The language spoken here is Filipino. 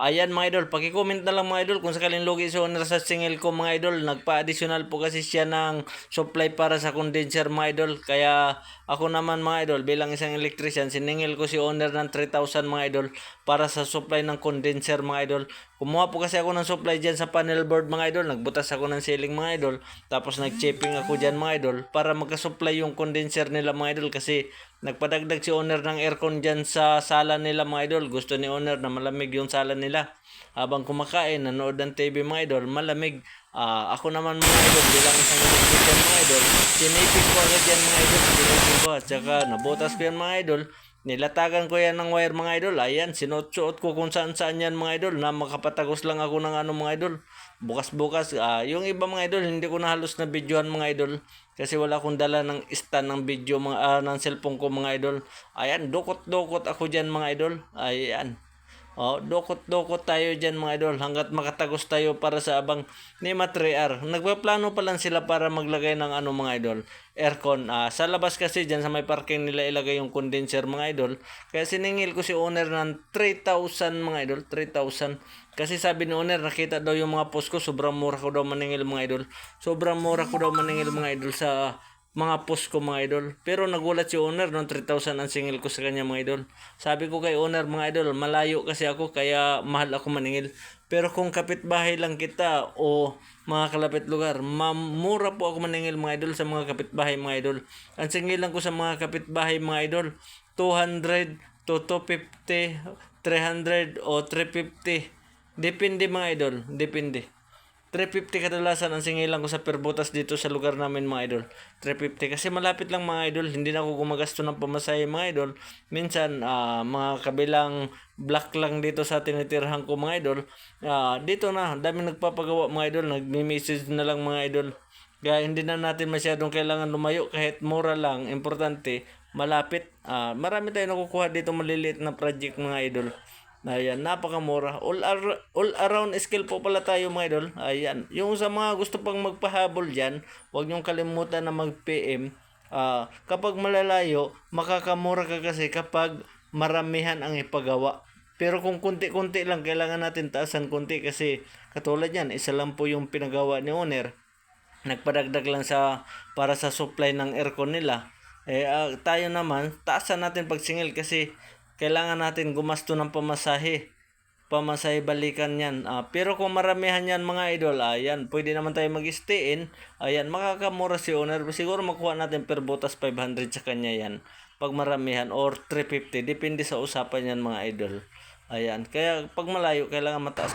Ayan mga idol, paki-comment na lang mga idol kung sakaling logi si owner sa single ko mga idol. Nagpa-additional po kasi siya ng supply para sa condenser mga idol. Kaya ako naman mga idol bilang isang electrician, siningil ko si owner ng 3,000 mga idol para sa supply ng condenser mga idol. Kumuha po kasi ako ng supply dyan sa panel board mga idol. Nagbutas ako ng ceiling mga idol. Tapos nag-chipping ako dyan mga idol para magka-supply yung condenser nila mga idol kasi nagpadagdag si owner ng aircon dyan sa sala nila mga idol. Gusto ni owner na malamig yung sala nila. Habang kumakain, nanood ng TV mga idol, malamig. Ah, ako naman mga idol, bilang isang electrician mga idol, sinipin ko agad yan mga idol. Sinipin ko at saka nabutas ko yan mga idol. Nilatagan ko yan ng wire mga idol. Ayan, sinuot-suot ko kung saan saan yan mga idol na makapatagos lang ako ng ano mga idol. Bukas-bukas. Ah, yung iba mga idol, hindi ko na halos na videohan mga idol. Kasi wala akong dala ng stand ng video mga ah, ng cellphone ko mga idol. Ayan, dukot-dukot ako diyan mga idol. Ayan. Oh, dukot-dukot tayo diyan mga idol hanggat makatagos tayo para sa abang ni Matriar. Nagpaplano pa lang sila para maglagay ng ano mga idol, aircon. Ah, sa labas kasi diyan sa may parking nila ilagay yung condenser mga idol. Kaya siningil ko si owner ng 3,000 mga idol, 3,000. Kasi sabi ni owner, nakita daw yung mga post ko, sobrang mura ko daw maningil mga idol. Sobrang mura ko daw maningil mga idol sa mga post ko mga idol. Pero nagulat si owner nung 3,000 ang singil ko sa kanya mga idol. Sabi ko kay owner mga idol, malayo kasi ako kaya mahal ako maningil. Pero kung kapitbahay lang kita o mga kalapit lugar, mamura po ako maningil mga idol sa mga kapitbahay mga idol. Ang singilan ko sa mga kapitbahay mga idol, 200 to 250, 300 o 350. Depende mga idol, depende. 350 kadalasan ang singilan ko sa perbutas dito sa lugar namin mga idol. 350 kasi malapit lang mga idol, hindi na ako gumagasto ng pamasahe mga idol. Minsan ah, mga kabilang block lang dito sa tinitirhan ko mga idol. Ah, dito na, dami nagpapagawa mga idol, nagme-message na lang mga idol. Kaya hindi na natin masyadong kailangan lumayo kahit mura lang, importante, malapit. Ah, marami tayong nakukuha dito maliliit na project mga idol. Ayan, napakamura. All, ar- all around skill po pala tayo mga idol. Ayan. Yung sa mga gusto pang magpahabol dyan, huwag niyong kalimutan na mag-PM. Ah, kapag malalayo, makakamura ka kasi kapag maramihan ang ipagawa. Pero kung kunti-kunti lang, kailangan natin taasan kunti kasi katulad yan, isa lang po yung pinagawa ni owner. Nagpadagdag lang sa para sa supply ng aircon nila. Eh, ah, tayo naman, taasan natin pagsingil kasi kailangan natin gumasto ng pamasahe. Pamasahe balikan yan. Ah, pero kung maramihan yan mga idol, ayan, pwede naman tayo mag-stay in. Ayan, makakamura si owner. Siguro makuha natin per botas 500 sa kanya yan. Pag maramihan or 350. Depende sa usapan yan mga idol. Ayan. Kaya pag malayo, kailangan mataas.